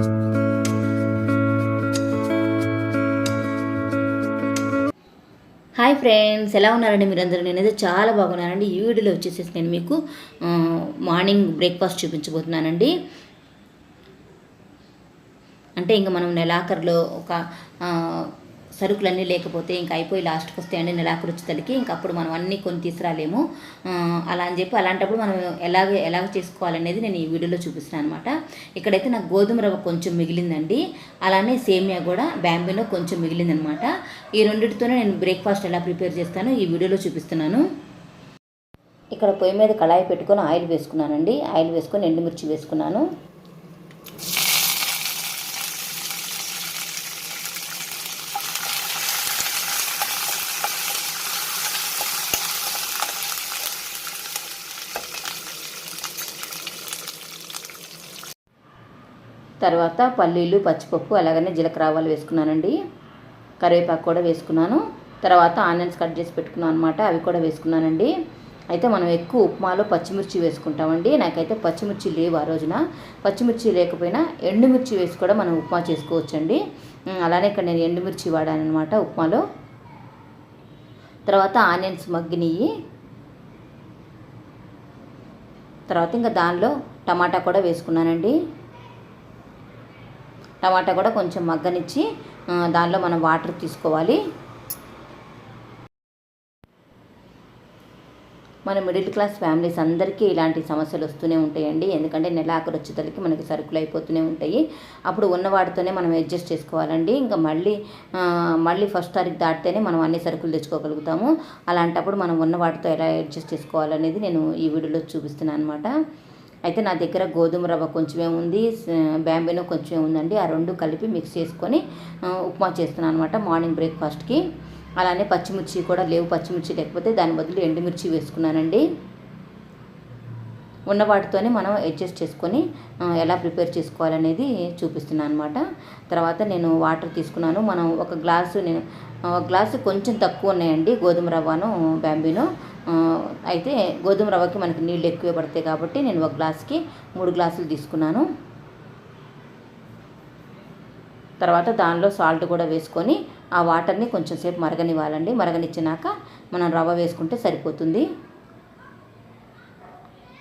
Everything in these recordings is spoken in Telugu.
హాయ్ ఫ్రెండ్స్ ఎలా ఉన్నారండి మీరందరూ? నేనైతే చాలా బాగున్నానండి. ఈ వీడియోలో వచ్చేసేసి నేను మీకు మార్నింగ్ బ్రేక్ఫాస్ట్ చూపించబోతున్నానండి. అంటే ఇంకా మనం నెలాఖరులో ఒక సరుకులన్నీ లేకపోతే ఇంకా అయిపోయి లాస్ట్కి వస్తాయండి నెలాఖరు వచ్చేసరికి ఇంక అప్పుడు మనం అన్నీ కొని తీసుకురాలేము. అలా అని చెప్పి అలాంటప్పుడు మనం ఎలాగ ఎలాగ చేసుకోవాలనేది నేను ఈ వీడియోలో చూపిస్తున్నాను అనమాట ఇక్కడైతే నాకు గోధుమ రవ్వ కొంచెం మిగిలిందండి. అలానే సేమియా కూడా బ్యాంబీలో కొంచెం మిగిలిందనమాట ఈ రెండింటితోనే నేను బ్రేక్ఫాస్ట్ ఎలా ప్రిపేర్ చేస్తానో ఈ వీడియోలో చూపిస్తున్నాను. ఇక్కడ పొయ్యి మీద కళాయి పెట్టుకొని ఆయిల్ వేసుకున్నానండి. ఆయిల్ వేసుకొని ఎండుమిర్చి వేసుకున్నాను. తర్వాత పల్లీలు పచ్చిపప్పు అలాగనే జీలకర్ర ఆవాలు వేసుకున్నానండి. కరివేపాకు కూడా వేసుకున్నాను. తర్వాత ఆనియన్స్ కట్ చేసి పెట్టుకున్నాను అనమాట అవి కూడా వేసుకున్నానండి. అయితే మనం ఎక్కువ ఉప్మాలో పచ్చిమిర్చి వేసుకుంటామండి. నాకైతే పచ్చిమిర్చి లేవు ఆ రోజున. పచ్చిమిర్చి లేకపోయినా ఎండుమిర్చి వేసి కూడా మనం ఉప్మా చేసుకోవచ్చండి. అలానే ఇక్కడ నేను ఎండుమిర్చి వాడాను అనమాట ఉప్మాలో. తర్వాత ఆనియన్స్ మగ్గినవి తర్వాత ఇంకా దానిలో టమాటా కూడా వేసుకున్నానండి. టమాటా కూడా కొంచెం మగ్గనిచ్చి దానిలో మనం వాటర్ తీసుకోవాలి. మన మిడిల్ క్లాస్ ఫ్యామిలీస్ అందరికీ ఇలాంటి సమస్యలు వస్తూనే ఉంటాయండి. ఎందుకంటే నెలాఖరు వచ్చేసరికి మనకి సరుకులు అయిపోతూనే ఉంటాయి. అప్పుడు ఉన్నవాటితోనే మనం అడ్జస్ట్ చేసుకోవాలండి. ఇంకా మళ్ళీ మళ్ళీ ఫస్ట్ తారీఖు దాటితేనే మనం అన్ని సరుకులు తెచ్చుకోగలుగుతాము. అలాంటప్పుడు మనం ఉన్నవాటితో ఎలా అడ్జస్ట్ చేసుకోవాలనేది నేను ఈ వీడియోలో చూపిస్తున్నాను అనమాట అయితే నా దగ్గర గోధుమ రవ్వ కొంచెమే ఉంది బ్యాంబినో కొంచెమే ఉందండి. ఆ రెండు కలిపి మిక్స్ చేసుకొని ఉప్మా చేస్తున్నాను అనమాట మార్నింగ్ బ్రేక్ఫాస్ట్కి అలానే పచ్చిమిర్చి కూడా లేవు పచ్చిమిర్చి లేకపోతే దాని బదులు ఎండుమిర్చి వేసుకున్నానండి. ఉన్న వాటితోనే మనం అడ్జస్ట్ చేసుకొని ఎలా ప్రిపేర్ చేసుకోవాలనేది చూపిస్తున్నాను అనమాట తర్వాత నేను వాటర్ తీసుకున్నాను. మనం ఒక గ్లాసు నేను ఒక గ్లాసు కొంచెం తక్కువ ఉన్నాయండి గోధుమ రవ్వను బ్యాంబీను అయితే గోధుమ రవ్వకి మనకి నీళ్ళు ఎక్కువ పడతాయి కాబట్టి నేను ఒక గ్లాస్కి మూడు గ్లాసులు తీసుకున్నాను. తర్వాత దానిలో సాల్ట్ కూడా వేసుకొని ఆ వాటర్ని కొంచెం సేపు మరగనివ్వాలండి. మరగనిచ్చినాక మనం రవ్వ వేసుకుంటే సరిపోతుంది.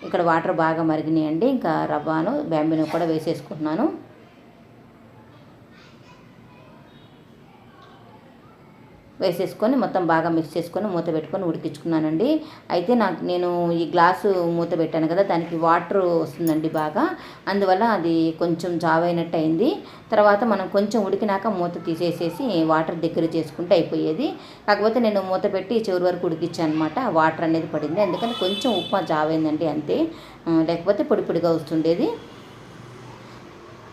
ఇక్కడ వాటర్ బాగా మరిగినాయండి. ఇంకా రవ్వను బ్యాంబినో కూడా వేసేసుకుంటున్నాను. వేసేసుకొని మొత్తం బాగా మిక్స్ చేసుకొని మూత పెట్టుకొని ఉడికించుకున్నానండి. అయితే నాకు నేను ఈ గ్లాసు మూత పెట్టాను కదా దానికి వాటర్ వస్తుందండి బాగా. అందువల్ల అది కొంచెం జావైనట్టు అయింది. తర్వాత మనం కొంచెం ఉడికినాక మూత తీసేసేసి వాటర్ దగ్గర చేసుకుంటే అయిపోయేది. కాకపోతే నేను మూత పెట్టి చివరి వరకు ఉడికించాను అనమాట వాటర్ అనేది పడింది. అందుకని కొంచెం ఉప్మా జావైందండి అంతే. లేకపోతే పొడి పొడిగా వస్తుండేది.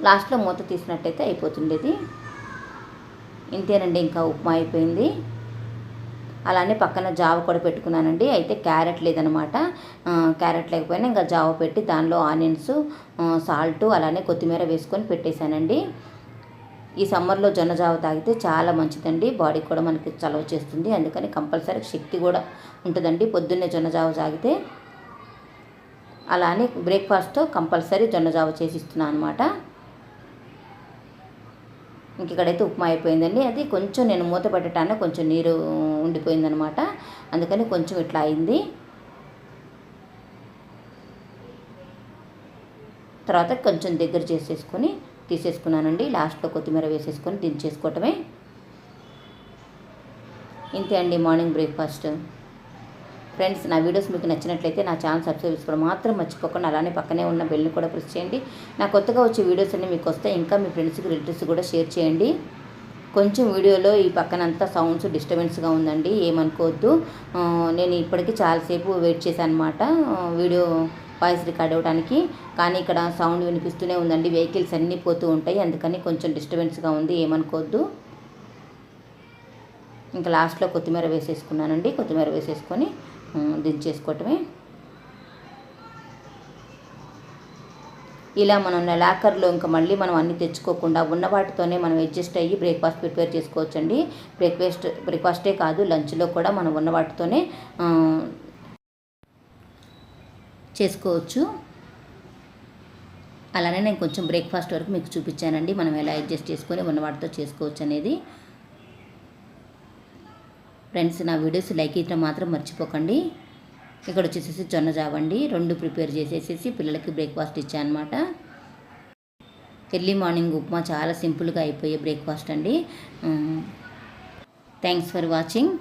లాస్ట్లో మూత తీసినట్టయితే అయిపోతుండేది. ఇంతేనండి ఇంకా ఉప్మా అయిపోయింది. అలానే పక్కన జావ కూడా పెట్టుకున్నానండి. అయితే క్యారెట్ లేదనమాట. క్యారెట్ లేకపోయినా ఇంకా జావ పెట్టి దానిలో ఆనియన్స్ సాల్ట్ అలానే కొత్తిమీర వేసుకొని పెట్టేశానండి. ఈ సమ్మర్లో జొన్న జావ తాగితే చాలా మంచిదండి. బాడీ కూడా మనకి చలవ చేస్తుంది. అందుకని కంపల్సరీ శక్తి కూడా ఉంటుందండి పొద్దున్నే జొన్న జావ తాగితే. అలానే బ్రేక్ఫాస్ట్తో కంపల్సరీ జొన్న జావ చేసి ఇస్తున్నాను అనమాట ఇంక ఇక్కడైతే ఉప్మా అయిపోయిందండి. అది కొంచెం నేను మూత పెట్టడాన్ని కొంచెం నీరు ఉండిపోయిందనమాట. అందుకని కొంచెం ఇట్లా అయింది. తర్వాత కొంచెం దగ్గర చేసేసుకొని తీసేసుకున్నానండి. లాస్ట్లో కొత్తిమీర వేసేసుకొని దించేసుకోవటమే. ఇంతే అండి మార్నింగ్ బ్రేక్ఫాస్ట్. ఫ్రెండ్స్ నా వీడియోస్ మీకు నచ్చినట్లయితే నా ఛానల్ సబ్స్క్రైబ్ చేసుకోవడం మాత్రం మర్చిపోకుండా అలానే పక్కనే ఉన్న బెల్ని కూడా ప్రెస్ చేయండి. నా కొత్తగా వచ్చే వీడియోస్ అన్ని మీకు వస్తే ఇంకా మీ ఫ్రెండ్స్కి రిలేటివ్స్ కూడా షేర్ చేయండి. కొంచెం వీడియోలో ఈ పక్కనంతా సౌండ్స్ డిస్టర్బెన్స్గా ఉందండి. ఏమనుకోవద్దు. నేను ఇప్పటికీ చాలాసేపు వెయిట్ చేశాను అనమాట వీడియో వాయిస్ రికార్డ్ అవ్వడానికి కానీ ఇక్కడ సౌండ్ వినిపిస్తూనే ఉందండి. వెహికల్స్ అన్నీ పోతూ ఉంటాయి. అందుకని కొంచెం డిస్టర్బెన్స్గా ఉంది. ఏమనుకోవద్దు. ఇంకా లాస్ట్లో కొత్తిమీర వేసేసుకున్నానండి. కొత్తిమీర వేసేసుకొని దించేసుకోవటమే ఇలా మనం లాకర్లో ఇంకా మళ్ళీ మనం అన్ని తెచ్చుకోకుండా ఉన్న వాటితోనే మనం అడ్జస్ట్ అయ్యి బ్రేక్ఫాస్ట్ ప్రిపేర్ చేసుకోవచ్చండి. బ్రేక్ఫాస్ట్ బ్రేక్ఫాస్టే కాదు లంచ్లో కూడా మనం ఉన్న వాటితోనే చేసుకోవచ్చు. అలానే నేను కొంచెం బ్రేక్ఫాస్ట్ వరకు మీకు చూపించానండి. మనం ఎలా అడ్జస్ట్ చేసుకొని ఉన్న వాటితో చేసుకోవచ్చు అనేది ఫ్రెండ్స్ నా వీడియోస్ లైక్ ఇవ్వడం మాత్రం మర్చిపోకండి. ఇక్కడ వచ్చేసేసి జొన్న జావండి. రెండు ప్రిపేర్ చేసేసేసి పిల్లలకి బ్రేక్ఫాస్ట్ ఇచ్చాను అనమాట ఎర్లీ మార్నింగ్ ఉప్మా చాలా సింపుల్గా అయిపోయే బ్రేక్ఫాస్ట్ అండి. Thanks for watching